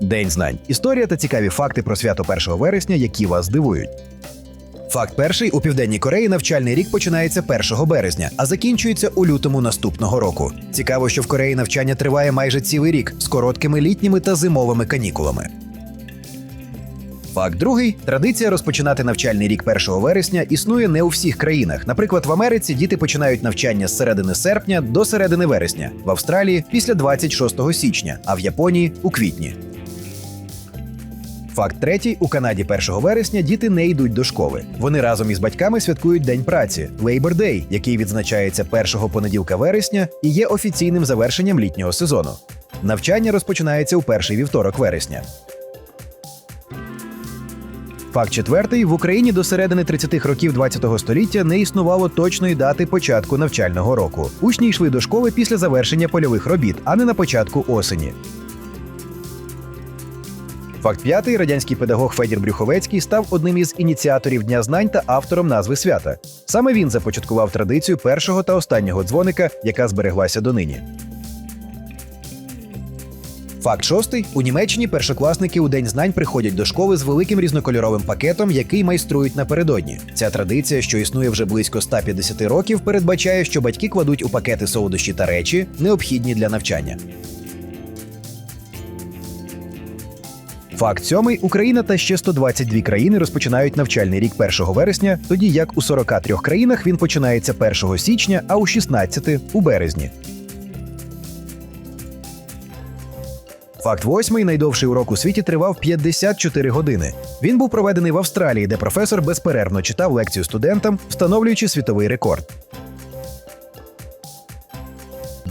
День знань. Історія та цікаві факти про свято 1 вересня, які вас здивують. Факт перший у південній Кореї навчальний рік починається 1 березня, а закінчується у лютому наступного року. Цікаво, що в Кореї навчання триває майже цілий рік з короткими літніми та зимовими канікулами. Факт другий: традиція розпочинати навчальний рік 1 вересня існує не у всіх країнах. Наприклад, в Америці діти починають навчання з середини серпня до середини вересня, в Австралії після 26 січня, а в Японії у квітні. Факт третій: у Канаді 1 вересня діти не йдуть до школи. Вони разом із батьками святкують День праці Labor Day, який відзначається першого понеділка вересня і є офіційним завершенням літнього сезону. Навчання розпочинається у перший вівторок вересня. Факт четвертий: в Україні до середини 30-х років ХХ століття не існувало точної дати початку навчального року. Учні йшли до школи після завершення польових робіт, а не на початку осені. Факт п'ятий: радянський педагог Федір Брюховецький став одним із ініціаторів Дня знань та автором назви свята. Саме він започаткував традицію першого та останнього дзвоника, яка збереглася донині. Факт шостий: у Німеччині першокласники у День знань приходять до школи з великим різнокольоровим пакетом, який майструють напередодні. Ця традиція, що існує вже близько 150 років, передбачає, що батьки кладуть у пакети солодощі та речі, необхідні для навчання. Факт сьомий: Україна та ще 122 країни розпочинають навчальний рік 1 вересня, тоді як у 43 країнах він починається 1 січня, а у 16 – у березні. Факт восьмий найдовший урок у світі тривав 54 години. Він був проведений в Австралії, де професор безперервно читав лекцію студентам, встановлюючи світовий рекорд.